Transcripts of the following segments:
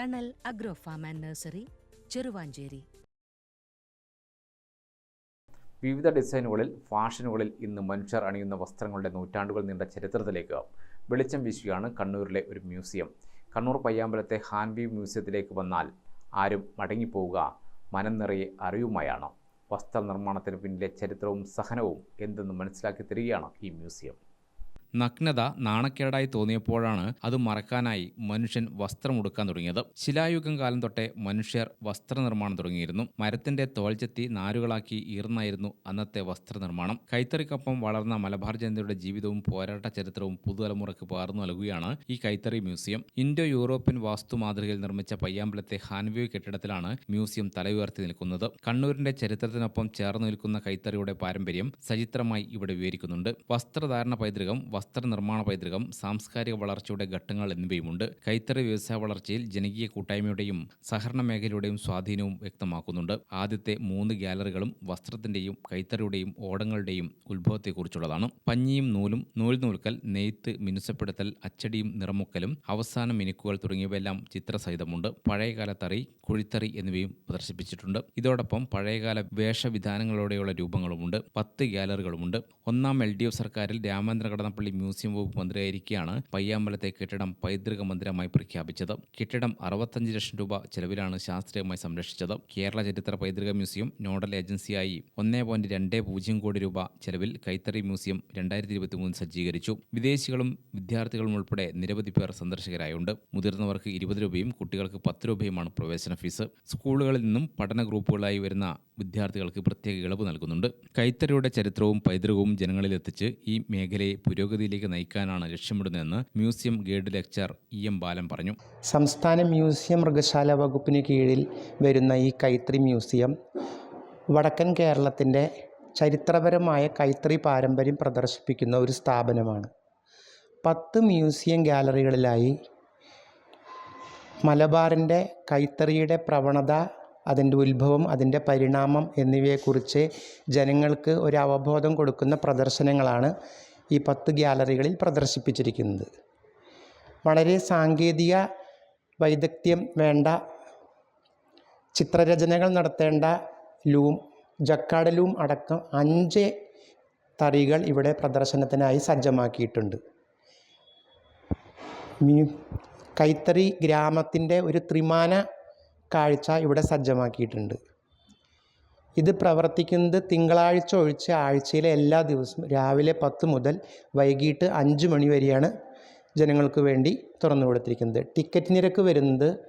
Thanal agro farm and nursery Cheruvancheri. വിവിധ ഡിസൈനുകളിൽ ഫാഷനുകളിൽ ഇന്ന് മനുഷ്യർ അണിയുന്ന വസ്ത്രങ്ങളുടെ നൂറ്റാണ്ടുകൾ നീണ്ട ചരിത്രത്തിലേക്ക് വെളിച്ചം വീശുകയാണ് കണ്ണൂരിലെ ഒരു മ്യൂസിയം. കണ്ണൂർ പയ്യാമ്പലത്തെ ഹാൻവി മ്യൂസിയത്തിലേക്ക് വന്നാൽ ആരും മടങ്ങിപ്പോവുക മനം നിറയെ അറിവുമായാണ് വസ്ത്രനിർമ്മാണത്തിന് പിന്നിലെ ചരിത്രവും സഹനവും എന്തെന്ന് മനസ്സിലാക്കി തരികയാണ് ഈ മ്യൂസിയം. നഗ്നത നാണക്കേടായി തോന്നിയപ്പോഴാണ് അത് മറക്കാനായി മനുഷ്യൻ വസ്ത്രമുടുക്കാൻ തുടങ്ങിയത്. ശിലായുഗം കാലം തൊട്ടേ മനുഷ്യർ വസ്ത്രനിർമ്മാണം തുടങ്ങിയിരുന്നു. മരത്തിന്റെ തോൽ ചെത്തി നാരുകളാക്കി ഈർന്നായിരുന്നു അന്നത്തെ വസ്ത്രനിർമ്മാണം. കൈത്തറിക്കൊപ്പം വളർന്ന മലബാർ ജനതയുടെ ജീവിതവും പോരാട്ട ചരിത്രവും പുതുതലമുറയ്ക്ക് പകർന്നു നൽകുകയാണ് ഈ കൈത്തറി മ്യൂസിയം. ഇന്തോ യൂറോപ്യൻ വാസ്തു മാതൃകയിൽ നിർമ്മിച്ച പയ്യാമ്പലത്തെ ഹാൻവ്യൂ കെട്ടിടത്തിലാണ് മ്യൂസിയം തലയുയർത്തി നിൽക്കുന്നത്. കണ്ണൂരിന്റെ ചരിത്രത്തിനൊപ്പം ചേർന്ന് നിൽക്കുന്ന കൈത്തറിയുടെ പാരമ്പര്യം സചിത്രമായി ഇവിടെ വിവരിക്കുന്നുണ്ട്. വസ്ത്രധാരണ പൈതൃകം വസ്ത്രനിർമ്മാണ പൈതൃകം സാംസ്കാരിക വളർച്ചയുടെ ഘട്ടങ്ങൾ എന്നിവയുമുണ്ട്. കൈത്തറി വ്യവസായ വളർച്ചയിൽ ജനകീയ കൂട്ടായ്മയുടെയും സഹകരണ മേഖലയുടെയും സ്വാധീനവും വ്യക്തമാക്കുന്നുണ്ട്. ആദ്യത്തെ മൂന്ന് ഗ്യാലറികളും വസ്ത്രത്തിന്റെയും കൈത്തറിയുടെയും ഓടങ്ങളുടെയും ഉത്ഭവത്തെക്കുറിച്ചുള്ളതാണ്. പഞ്ഞിയും നൂലും നൂൽ നൂൽക്കൽ നെയ്ത്ത് മിനുസപ്പെടുത്തൽ അച്ചടിയും നിറമുക്കലും അവസാന മിനുക്കുകൾ തുടങ്ങിയവയെല്ലാം ചിത്രസഹിതമുണ്ട്. പഴയകാല തറി കുഴിത്തറി എന്നിവയും പ്രദർശിപ്പിച്ചിട്ടുണ്ട്. ഇതോടൊപ്പം പഴയകാല വേഷവിധാനങ്ങളോടെയുള്ള രൂപങ്ങളുമുണ്ട്. പത്ത് ഗ്യാലറികളുമുണ്ട്. ഒന്നാം എൽ ഡി എഫ് സർക്കാരിൽ രാമേന്ദ്ര കടന്നപ്പള്ളി മ്യൂസിയം വകുപ്പ് മന്ത്രിയായിരിക്കെയാണ് പയ്യാമ്പലത്തെ കെട്ടിടം പൈതൃക മന്ദിരമായി പ്രഖ്യാപിച്ചത്. കെട്ടിടം അറുപത്തഞ്ച് ലക്ഷം രൂപ ചെലവിലാണ് ശാസ്ത്രീയമായി സംരക്ഷിച്ചത്. കേരള ചരിത്ര പൈതൃക മ്യൂസിയം നോഡൽ ഏജൻസിയായി ഒന്നേ പോയിന്റ് രണ്ട് പൂജ്യം കോടി രൂപ ചെലവിൽ കൈത്തറി മ്യൂസിയം രണ്ടായിരത്തി ഇരുപത്തി മൂന്ന് സജ്ജീകരിച്ചു. വിദേശികളും വിദ്യാർത്ഥികളും ഉൾപ്പെടെ നിരവധി പേർ സന്ദർശകരായുണ്ട്. മുതിർന്നവർക്ക് ഇരുപത് രൂപയും കുട്ടികൾക്ക് പത്ത് രൂപയുമാണ് പ്രവേശന ഫീസ്. സ്കൂളുകളിൽ നിന്നും പഠന ഗ്രൂപ്പുകളായി വരുന്ന വിദ്യാർത്ഥികൾക്ക് പ്രത്യേക ഇളവ് നൽകുന്നുണ്ട്. കൈത്തറിയുടെ ചരിത്രവും പൈതൃകവും ജനങ്ങളിലെത്തിച്ച് ഈ മേഖലയെ പുരോഗതിയിലേക്ക് നയിക്കാനാണ് ലക്ഷ്യമിടുന്നതെന്ന് museum guide lecture E M Balan പറഞ്ഞു. സംസ്ഥാന മ്യൂസിയം മൃഗശാല വകുപ്പിന് കീഴിൽ വരുന്ന ഈ കൈത്രി മ്യൂസിയം വടക്കൻ കേരളത്തിന്റെ ചരിത്രപരമായ കൈത്തറി പാരമ്പര്യം പ്രദർശിപ്പിക്കുന്ന ഒരു സ്ഥാപനമാണ്. പത്ത് മ്യൂസിയം ഗാലറികളിലായി മലബാറിന്റെ കൈത്തറിയുടെ പ്രവണത അതിന്റെ ഉത്ഭവം അതിന്റെ പരിണാമം എന്നിവയെക്കുറിച്ച് ജനങ്ങൾക്ക് ഒരു അവബോധം കൊടുക്കുന്ന പ്രദർശനങ്ങളാണ് ഈ പത്ത് ഗ്യാലറികളിൽ പ്രദർശിപ്പിച്ചിരിക്കുന്നത്. വളരെ സാങ്കേതിക വൈദഗ്ധ്യം വേണ്ട ചിത്രരചനകൾ നടത്തേണ്ട ലൂം ജക്കാട് ലൂം അടക്കം അഞ്ച് തറികൾ ഇവിടെ പ്രദർശനത്തിനായി സജ്ജമാക്കിയിട്ടുണ്ട്. കൈത്തറി ഗ്രാമത്തിന്റെ ഒരു ത്രിമാന കാഴ്ച ഇവിടെ സജ്ജമാക്കിയിട്ടുണ്ട്. ഇത് പ്രവർത്തിക്കുന്നത് തിങ്കളാഴ്ച ഒഴിച്ച് ആഴ്ചയിലെ എല്ലാ ദിവസവും രാവിലെ പത്ത് മുതൽ വൈകിട്ട് അഞ്ച് മണി വരെയാണ് ജനങ്ങൾക്ക് വേണ്ടി തുറന്നു കൊടുത്തിരിക്കുന്നത്. ടിക്കറ്റ് നിരക്ക് വരുന്നത്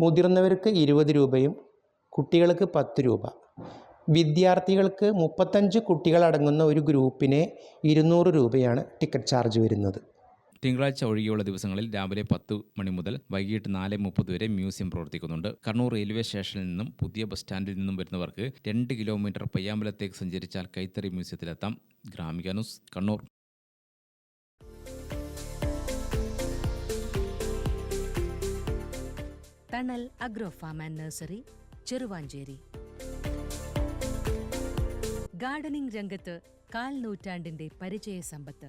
മുതിർന്നവർക്ക് ഇരുപത് രൂപയും കുട്ടികൾക്ക് പത്ത് രൂപ. വിദ്യാർത്ഥികൾക്ക് മുപ്പത്തഞ്ച് കുട്ടികളടങ്ങുന്ന ഒരു ഗ്രൂപ്പിനെ ഇരുന്നൂറ് രൂപയാണ് ടിക്കറ്റ് ചാർജ് വരുന്നത്. തിങ്കളാഴ്ച ഒഴികെയുള്ള ദിവസങ്ങളിൽ രാവിലെ പത്ത് മണി മുതൽ വൈകിട്ട് നാല് മുപ്പത് വരെ മ്യൂസിയം പ്രവർത്തിക്കുന്നുണ്ട്. കണ്ണൂർ റെയിൽവേ സ്റ്റേഷനിൽ നിന്നും പുതിയ ബസ് സ്റ്റാൻഡിൽ നിന്നും വരുന്നവർക്ക് രണ്ട് കിലോമീറ്റർ പയ്യാമ്പലത്തേക്ക് സഞ്ചരിച്ചാൽ കൈത്തറി മ്യൂസിയത്തിലെത്താം. Gramika news Kannur. Thanal agro farm and nursery Cheruvancheri. Gardening രംഗത്ത് കാൽ നൂറ്റാണ്ടിന്റെ പരിചയ സമ്പത്ത്.